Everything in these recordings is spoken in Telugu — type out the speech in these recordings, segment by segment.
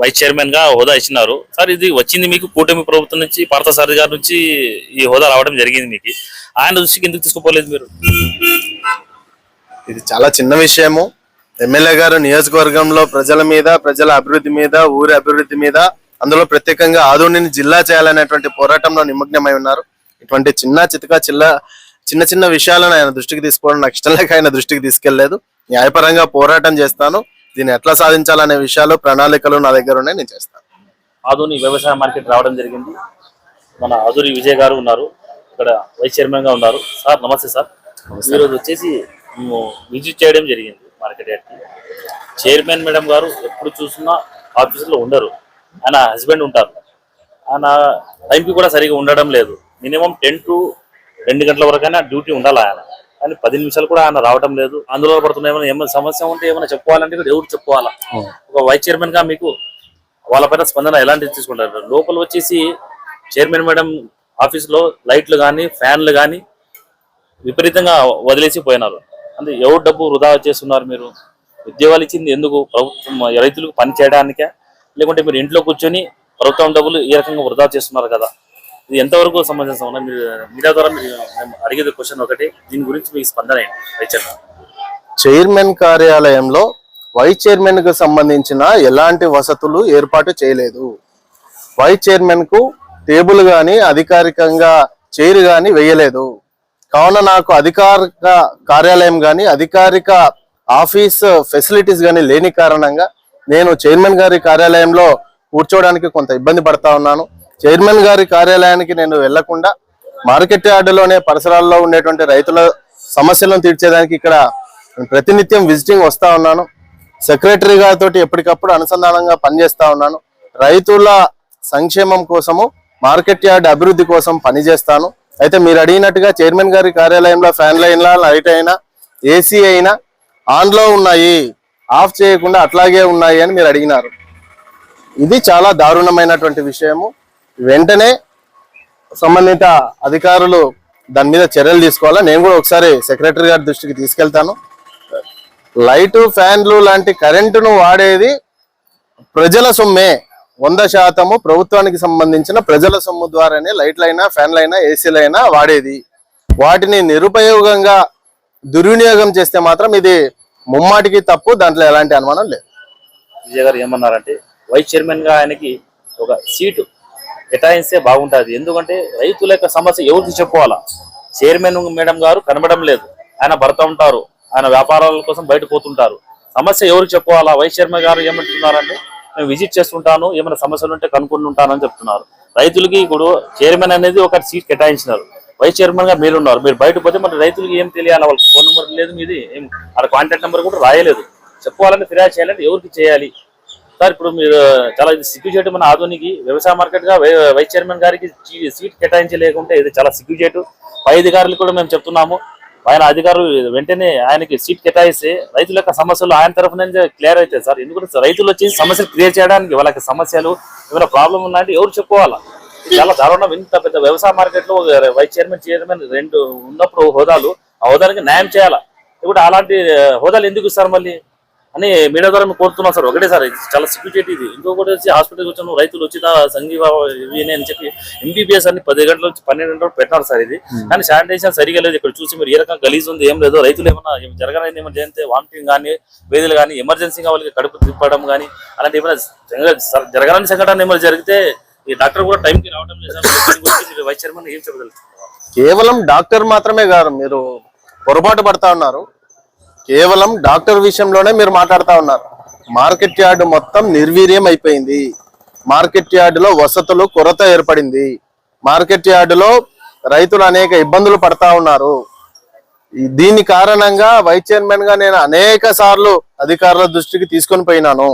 వైస్ చైర్మన్గా హోదా ఇచ్చినారు. సార్ ఇది వచ్చింది మీకు కూటమి ప్రభుత్వం నుంచి పార్థసారథి గారి నుంచి ఈ హోదా రావడం జరిగింది మీకు. ఆయన దృష్టికి ఎందుకు తీసుకుపోలేదు మీరు? ఇది చాలా చిన్న విషయము. ఎమ్మెల్యే గారు నియోజకవర్గంలో ప్రజల మీద ప్రజల అభివృద్ధి మీద ఊరి అభివృద్ధి మీద అందులో ప్రత్యేకంగా ఆదోనిని జిల్లా చేయాలనేటువంటి పోరాటంలో నిమగ్నమై ఉన్నారు. ఇటువంటి చిన్న చితక చిల్ల చిన్న చిన్న విషయాలను ఆయన దృష్టికి తీసుకోవడం నాకు ఇష్టం లేక ఆయన దృష్టికి తీసుకెళ్ళేదు. న్యాయపరంగా పోరాటం చేస్తాను. దీన్ని ఎట్లా సాధించాలనే విషయాలు ప్రణాళికలు నా దగ్గర ఉన్నాయి నేను చేస్తాను. ఆధుని వ్యవసాయ మార్కెట్ రావడం జరిగింది. మన ఆధుని విజయ్ గారు ఉన్నారు. ఇక్కడ వైస్ చైర్మన్గా ఉన్నారు. సార్ నమస్తే సార్. ఈరోజు వచ్చేసి మేము విజిట్ చేయడం జరిగింది మార్కెట్ యార్డ్కి. చైర్మన్ మేడం గారు ఎప్పుడు చూసినా ఆఫీసులో ఉండరు. ఆయన హస్బెండ్ ఉంటారు. ఆయన టైంకి కూడా సరిగా ఉండడం లేదు. మినిమం టెన్ టు రెండు గంటల వరకైనా డ్యూటీ ఉండాలి ఆయన. కానీ పది నిమిషాలు కూడా ఆయన రావడం లేదు. అందులో పడుతున్న ఏమైనా ఏమైనా సమస్య ఉంటే ఏమైనా చెప్పుకోవాలంటే కూడా ఎవరు చెప్పుకోవాలా? ఒక వైస్ చైర్మన్గా మీకు వాళ్ళపైన స్పందన ఎలాంటిది తీసుకుంటారు? లోపల వచ్చేసి చైర్మన్ మేడం ఆఫీస్లో లైట్లు కానీ ఫ్యాన్లు కానీ విపరీతంగా వదిలేసి పోయినారు. అంటే ఎవరు డబ్బు వృధా చేస్తున్నారు మీరు? ఉద్యోగాలు ఇచ్చింది ఎందుకు? ప్రభుత్వం రైతులకు పని చేయడానికే? లేకుంటే మీరు ఇంట్లో కూర్చొని ప్రభుత్వం డబ్బులు ఈ రకంగా వృధా చేస్తున్నారు కదా? ఇది ఎంతవరకు సమంజసం మీరు మీడియా ద్వారా మీరు అడిగేది క్వశ్చన్ ఒకటి. దీని గురించి మీకు స్పందన ఏంటి? చైర్మన్. కార్యాలయంలో వైస్ చైర్మన్కు సంబంధించిన ఎలాంటి వసతులు ఏర్పాటు చేయలేదు. వైస్ చైర్మన్కు టేబుల్ గాని అధికారికంగా చైర్ గాని వేయలేదు. కావున నాకు అధికారిక కార్యాలయం గాని అధికారిక ఆఫీస్ ఫెసిలిటీస్ గాని లేని కారణంగా నేను చైర్మన్ గారి కార్యాలయంలో కూర్చోవడానికి కొంత ఇబ్బంది పడతా ఉన్నాను. చైర్మన్ గారి కార్యాలయానికి నేను వెళ్ళకుండా మార్కెట్ యార్డులోనే పరిసరాల్లో ఉండేటువంటి రైతుల సమస్యలను తీర్చేదానికి ఇక్కడ ప్రతినిత్యం విజిటింగ్ వస్తా ఉన్నాను. సెక్రటరీ గారితో ఎప్పటికప్పుడు అనుసంధానంగా పనిచేస్తా ఉన్నాను. రైతుల సంక్షేమం కోసము మార్కెట్ యార్డ్ అభివృద్ధి కోసం పనిచేస్తాను. అయితే మీరు అడిగినట్టుగా చైర్మన్ గారి కార్యాలయంలో ఫ్యాన్ లైన్లా లైట్ అయినా ఏసీ అయినా ఆన్లో ఉన్నాయి. ఆఫ్ చేయకుండా అట్లాగే ఉన్నాయి అని మీరు అడిగినారు. ఇది చాలా దారుణమైనటువంటి విషయము. వెంటనే సంబంధిత అధికారులు దాని మీద చర్యలు తీసుకోవాలా? నేను కూడా ఒకసారి సెక్రటరీ గారి దృష్టికి తీసుకెళ్తాను. లైటు ఫ్యాన్లు లాంటి కరెంటును వాడేది ప్రజల సొమ్మే. వంద శాతము ప్రభుత్వానికి సంబంధించిన ప్రజల సొమ్ము ద్వారానే లైట్లైనా ఫ్యాన్లైనా ఏసీలైనా వాడేది. వాటిని నిరుపయోగంగా దుర్వినియోగం చేస్తే మాత్రం ఇది ముమ్మాటికి తప్పు. దాంట్లో ఎలాంటి అనుమానం లేదు. విజయ్ గారు ఏమన్నారంటే వైస్ చైర్మన్గా ఆయనకి ఒక సీటు కేటాయిస్తే బాగుంటుంది. ఎందుకంటే రైతుల యొక్క సమస్య ఎవరికి చెప్పుకోవాలా? చైర్మన్ మేడం గారు కనబడడం లేదు. ఆయన భర్త ఉంటారు. ఆయన వ్యాపారాల కోసం బయట పోతుంటారు. సమస్య ఎవరికి చెప్పుకోవాలా? వైస్ చైర్మన్ గారు ఏమంటున్నారంటే నేను విజిట్ చేస్తుంటాను. ఏమైనా సమస్యలు ఉంటే కనుక్కొని ఉంటానని చెప్తున్నారు. రైతులకి ఇప్పుడు చైర్మన్ అనేది ఒక సీట్ కేటాయించినారు. వైస్ చైర్మన్గా మీరు ఉన్నారు మీరు బయట పోతే మరి రైతులకి ఏం తెలియాలి? వాళ్ళకి ఫోన్ నెంబర్ లేదు మీది. ఏం? వాళ్ళ కాంటాక్ట్ నెంబర్ కూడా రాయలేదు. చెప్పుకోవాలంటే ఫిర్యాదు చేయాలంటే ఎవరికి చేయాలి? సార్ ఇప్పుడు మీరు చాలా ఇది సిగ్గు చేయటం మన ఆధునికి వ్యవసాయ మార్కెట్గా వై- వైస్ చైర్మన్ గారికి సీట్ కేటాయించలేకుంటే ఇది చాలా సిగ్గు చేయటం. పై అధికారులు కూడా మేము చెప్తున్నాము. ఆయన అధికారులు వెంటనే ఆయనకి సీట్ కేటాయిస్తే రైతుల యొక్క సమస్యలు ఆయన తరఫున క్లియర్ అవుతాయి సార్. ఎందుకంటే రైతులు వచ్చి సమస్యలు క్లియర్ చేయడానికి వాళ్ళకి సమస్యలు ఏమైనా ప్రాబ్లం ఉన్నాయంటే ఎవరు చెప్పుకోవాలా? చాలా దారుణం. ఇంత పెద్ద వ్యవసాయ మార్కెట్లో వైస్ చైర్మన్ చైర్మన్ రెండు ఉన్నప్పుడు హోదాలు ఆ హోదానికి న్యాయం చేయాలా? ఇప్పుడు అలాంటి హోదాలు ఎందుకు ఇస్తారు మళ్ళీ? అని మీడియా ద్వారా మేము కోరుతున్నాం సార్. ఒకటే సార్ ఇది చాలా సిక్యూరిటీ ఇది. ఇంకొకటి వచ్చి హాస్పిటల్కి వచ్చాను రైతులు ఉచిత సంజీవ ఇవి అని చెప్పి ఎంబీబీఎస్ అని పది గంటల నుంచి పన్నెండు గంటలు పెట్టినారు సార్ ఇది. కానీ శానిటైజేషన్ సరిగా లేదు. ఇక్కడ చూసి మీరు ఏ రకంగా గలీజ్ ఉంది ఏం లేదు. రైతులు ఏమన్నా ఏం జరగని ఏమైనా చేస్తే వామిటింగ్ కానీ వేదులు కానీ ఎమర్జెన్సీగా వాళ్ళకి కడుపు తిప్పడం కానీ అలాంటి ఏమైనా జరగ- సర- జరగని సంఘటన ఏమైనా జరిగితే ఈ డాక్టర్ కూడా టైంకి రావడం లేదు వైస్ చైర్మన్ ఏం చెప్పగలుగుతున్నారు కేవలం డాక్టర్ మాత్రమే గారు మీరు పొరపాటు పడతా ఉన్నారు. కేవలం డాక్టర్ విషయంలోనే మీరు మాట్లాడుతూ ఉన్నారు. మార్కెట్ యార్డు మొత్తం నిర్వీర్యం అయిపోయింది. మార్కెట్ యార్డులో వసతులు కొరత ఏర్పడింది. మార్కెట్ యార్డులో రైతులు అనేక ఇబ్బందులు పడతా ఉన్నారు. దీని కారణంగా వైస్ చైర్మన్గా నేను అనేక సార్లు అధికారుల దృష్టికి తీసుకొని పోయినాను.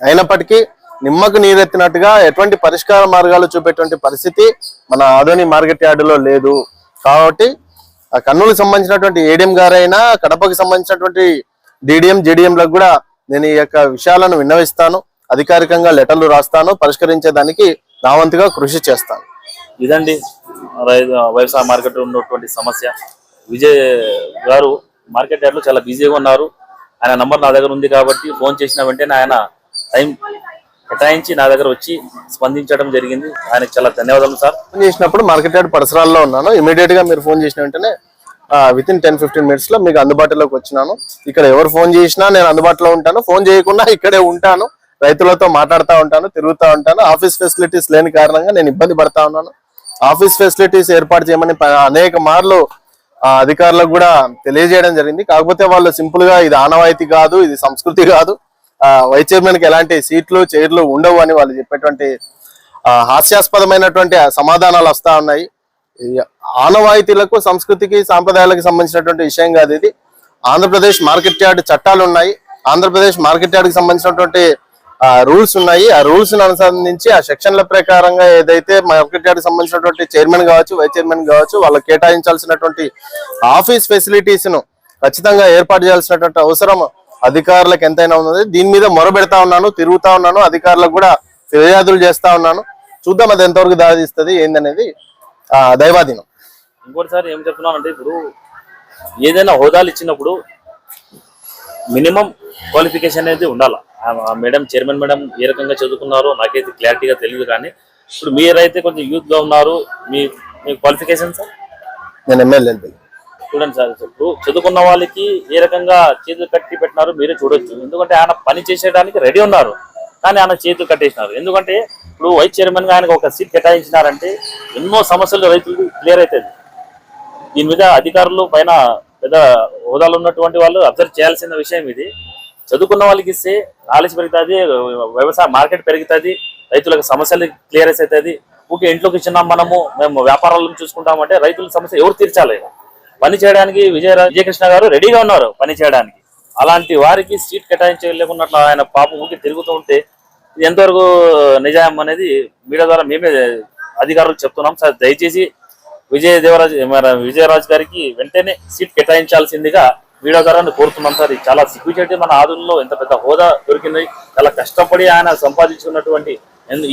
అయినప్పటికీ నిమ్మకు నీరెత్తినట్టుగా ఎటువంటి పరిష్కార మార్గాలు చూపేటువంటి పరిస్థితి మన ఆదోని మార్కెట్ యార్డులో లేదు. కాబట్టి కర్నూలు సంబంధించినటువంటి ఏడిఎం గారైనా కడపకి సంబంధించినటువంటి డిడిఎం జేడిఎంలకు కూడా నేను ఈ యొక్క విషయాలను విన్నవిస్తాను. అధికారికంగా లెటర్లు రాస్తాను. పరిష్కరించేదానికి నా వంతుగా కృషి చేస్తాను. ఇదండి వ్యవసాయ మార్కెట్ ఉన్నటువంటి సమస్య. విజయ్ గారు మార్కెట్ యార్డ్లో చాలా బిజీగా ఉన్నారు. ఆయన నంబర్ నా దగ్గర ఉంది కాబట్టి ఫోన్ చేసిన వెంటనే ఆయన టైం కేటాయించి నా దగ్గర వచ్చి స్పందించడం జరిగింది. ఆయనకు చాలా ధన్యవాదాలు సార్. ఫోన్ చేసినప్పుడు మార్కెట్ యార్డ్ పరిసరాల్లో ఉన్నాను. ఇమీడియట్గా మీరు ఫోన్ చేసిన వెంటనే విత్ ఇన్ టెన్ ఫిఫ్టీన్ మినిట్స్లో మీకు అందుబాటులోకి వచ్చినాను. ఇక్కడ ఎవరు ఫోన్ చేసినా నేను అందుబాటులో ఉంటాను. ఫోన్ చేయకుండా ఇక్కడే ఉంటాను. రైతులతో మాట్లాడుతూ ఉంటాను తిరుగుతూ ఉంటాను. ఆఫీస్ ఫెసిలిటీస్ లేని కారణంగా నేను ఇబ్బంది పడతా ఉన్నాను. ఆఫీస్ ఫెసిలిటీస్ ఏర్పాటు చేయమని అనేక మార్లు అధికారులకు కూడా తెలియజేయడం జరిగింది. కాకపోతే వాళ్ళు సింపుల్గా ఇది ఆనవాయితీ కాదు ఇది సంస్కృతి కాదు. వైస్ చైర్మన్కి ఎలాంటి సీట్లు చైర్లు ఉండవు అని వాళ్ళు చెప్పేటువంటి హాస్యాస్పదమైనటువంటి సమాధానాలు వస్తా ఉన్నాయి. ఆనవాయితీలకు సంస్కృతికి సాంప్రదాయాలకు సంబంధించినటువంటి విషయం కాదు ఇది. ఆంధ్రప్రదేశ్ మార్కెట్ యార్డ్ చట్టాలు ఉన్నాయి. ఆంధ్రప్రదేశ్ మార్కెట్ యార్డ్కి సంబంధించినటువంటి రూల్స్ ఉన్నాయి. ఆ రూల్స్ అనుసంధించి ఆ సెక్షన్ల ప్రకారంగా ఏదైతే మార్కెట్ యార్డ్ సంబంధించినటువంటి చైర్మన్ కావచ్చు వైస్ చైర్మన్ కావచ్చు వాళ్ళు కేటాయించాల్సినటువంటి ఆఫీస్ ఫెసిలిటీస్ను ఖచ్చితంగా ఏర్పాటు చేయాల్సినటువంటి అవసరం అధికారులకు ఎంతైనా ఉన్నది. దీని మీద మొరబెడతా ఉన్నాను తిరుగుతా ఉన్నాను అధికారులకు కూడా ఫిర్యాదులు చేస్తా ఉన్నాను. చూద్దాం అది ఎంతవరకు దారితీస్తుంది ఏందనేది ఆ, దైవాధీనం. ఇంకోటిసారి ఏం చెప్తున్నానంటే ఇప్పుడు ఏదైనా హోదాలు ఇచ్చినప్పుడు మినిమం క్వాలిఫికేషన్ అనేది ఉండాలి. మేడం చైర్మన్ మేడం ఏ రకంగా చదువుకున్నారో నాకైతే క్లారిటీగా తెలియదు కానీ ఇప్పుడు మీరైతే కొంచెం యూత్గా ఉన్నారు మీ మీ క్వాలిఫికేషన్ సార్? నేను ఎమ్మెల్యే చూడండి సార్. ఇప్పుడు చదువుకున్న వాళ్ళకి ఏ రకంగా చేతులు కట్టి పెట్టినారు మీరే చూడొచ్చు. ఎందుకంటే ఆయన పని చేసేయడానికి రెడీ ఉన్నారు. కానీ ఆయన చేతులు కట్టేసినారు. ఎందుకంటే ఇప్పుడు వైస్ చైర్మన్గా ఆయనకు ఒక సీట్ కేటాయించినారంటే ఎన్నో సమస్యలు రైతులకు క్లియర్ అవుతుంది దీని మీద అధికారులు పైన పెద్ద హోదాలు ఉన్నటువంటి వాళ్ళు అబ్జర్వ్ చేయాల్సిన విషయం ఇది. చదువుకున్న వాళ్ళకి ఇస్తే నాలెడ్జ్ పెరుగుతుంది వ్యవసాయ మార్కెట్ పెరుగుతుంది రైతులకు సమస్యలు క్లియర్ అవుతుంది ఊకే ఇంట్లోకి ఇచ్చినాం మనము మేము వ్యాపారాలను చూసుకుంటామంటే రైతుల సమస్య ఎవరు తీర్చాలి? పని చేయడానికి విజయ విజయకృష్ణ గారు రెడీగా ఉన్నారు పని చేయడానికి అలాంటి వారికి సీట్ కేటాయించలేకున్నట్లు ఆయన పాప ఊరికి తిరుగుతూ ఉంటే ఇది ఎంతవరకు నిజాయం అనేది మీడియా ద్వారా మేమే అధికారులకు చెప్తున్నాం. సార్ దయచేసి విజయ దేవరాజ్ మన విజయరాజ్ గారికి వెంటనే సీట్ కేటాయించాల్సిందిగా మీడియా ద్వారా కోరుతున్నాం సార్. ఇది చాలా సిగ్గుచేటి మన ఆదుల్లో ఎంత పెద్ద హోదా దొరికింది. చాలా కష్టపడి ఆయన సంపాదించుకున్నటువంటి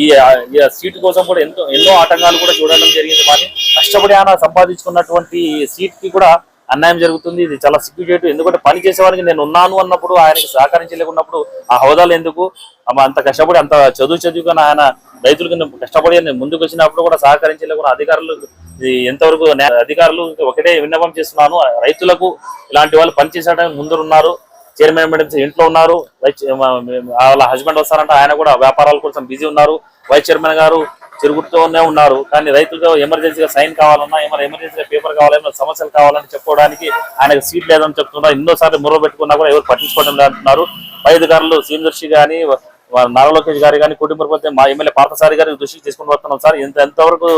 ఈ ఈ సీట్ కోసం కూడా ఎంతో ఎన్నో ఆటంకాలు కూడా చూడడం జరిగింది. కానీ కష్టపడి ఆయన సంపాదించుకున్నటువంటి సీట్కి కూడా అన్యాయం జరుగుతుంది. ఇది చాలా సిగ్గుచేటు. ఎందుకంటే పని చేసేవారికి నేను ఉన్నాను అన్నప్పుడు ఆయనకి సహకరించలేకున్నప్పుడు ఆ హోదాలు ఎందుకు? అంత కష్టపడి అంత చదువు చదువుకుని ఆయన రైతులకు నేను కష్టపడి నేను ముందుకు వచ్చినప్పుడు కూడా సహకరించలేకుండా అధికారులు ఎంతవరకు అధికారులు ఒకటే విన్నపం చేస్తున్నాను. రైతులకు ఇలాంటి వాళ్ళు పనిచేసేటానికి ముందు ఉన్నారు చైర్మన్ మేడం ఇంట్లో ఉన్నారు. వాళ్ళ హస్బెండ్ వస్తారంట. ఆయన కూడా వ్యాపారాల కోసం బిజీ ఉన్నారు. వైస్ చైర్మన్ గారు తిరుగుతూనే ఉన్నారు. కానీ రైతులతో ఎమర్జెన్సీగా సైన్ కావాలన్నా ఏమైనా ఎమర్జెన్సీగా పేపర్ కావాలన్నా సమస్యలు కావాలని చెప్పుకోవడానికి ఆయనకు సీట్ లేదని చెప్తున్నారు. ఎన్నోసార్లు మురవ పెట్టుకున్నా కూడా ఎవరు పట్టించుకోవడం లేదంటున్నారు. పై అధికారులు సీనియర్షి కానీ నారా లోకేష్ గారి కానీ కుటుంబ మా ఎమ్మెల్యే పార్థసారి గారి దృష్టికి తీసుకుని వస్తున్నాం సార్. ఇంత ఎంతవరకు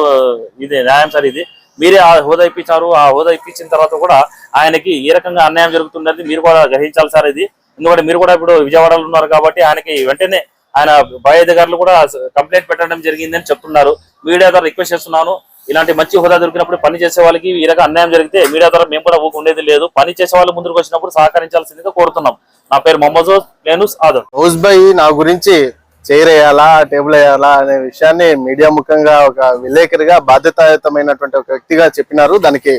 ఇది న్యాయం సార్ ఇది? మీరే ఆ హోదా ఇప్పించారు. ఆ హోదా ఇప్పించిన తర్వాత కూడా ఆయనకి ఏ రకంగా అన్యాయం జరుగుతున్నది మీరు కూడా గ్రహించాలి సార్ ఇది. ఎందుకంటే మీరు కూడా ఇప్పుడు విజయవాడలో ఉన్నారు కాబట్టి ఆయనకి వెంటనే ఆయన పై అధికారులు కూడా కంప్లైంట్ పెట్టడం జరిగిందని చెప్తున్నారు. మీడియా ద్వారా రిక్వెస్ట్ చేస్తున్నాను. ఇలాంటి మంచి హోదా దొరికినప్పుడు పని చేసే వాళ్ళకి ఈ రకంగా అన్యాయం జరిగితే మీడియా ద్వారా మేము కూడా ఊకు ఉండేది లేదు. పని చేసే వాళ్ళు ముందుకు వచ్చినప్పుడు సహకరించాల్సిందిగా కోరుతున్నాం. నా పేరు మొహమ్మద్ నేను ఆదర్ హౌస్ బై నా గురించి చైర్ వేయాలా టేబుల్ వేయాలా అనే విషయాన్ని మీడియా ముఖంగా ఒక విలేకరిగా బాధ్యతాయుతమైనటువంటి ఒక వ్యక్తిగా చెప్పినారు. దానికి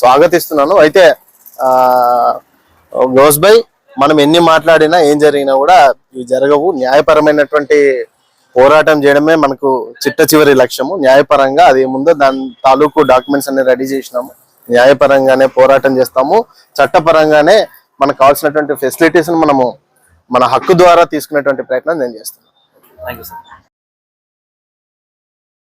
స్వాగతిస్తున్నాను. అయితే ఆ బై మనం ఎన్ని మాట్లాడినా ఏం జరిగినా కూడా ఇవి జరగవు. న్యాయపరమైనటువంటి పోరాటం చేయడమే మనకు చిట్ట చివరి లక్ష్యము. న్యాయపరంగా అది ఏముందో దాని తాలూకు డాక్యుమెంట్స్ అన్ని రెడీ చేసినాము. న్యాయపరంగానే పోరాటం చేస్తాము. చట్టపరంగానే మనకు కావాల్సినటువంటి ఫెసిలిటీస్ని మనము మన హక్కు ద్వారా తీసుకునేటువంటి ప్రయత్నం నేను చేస్తాను. Thank you so much.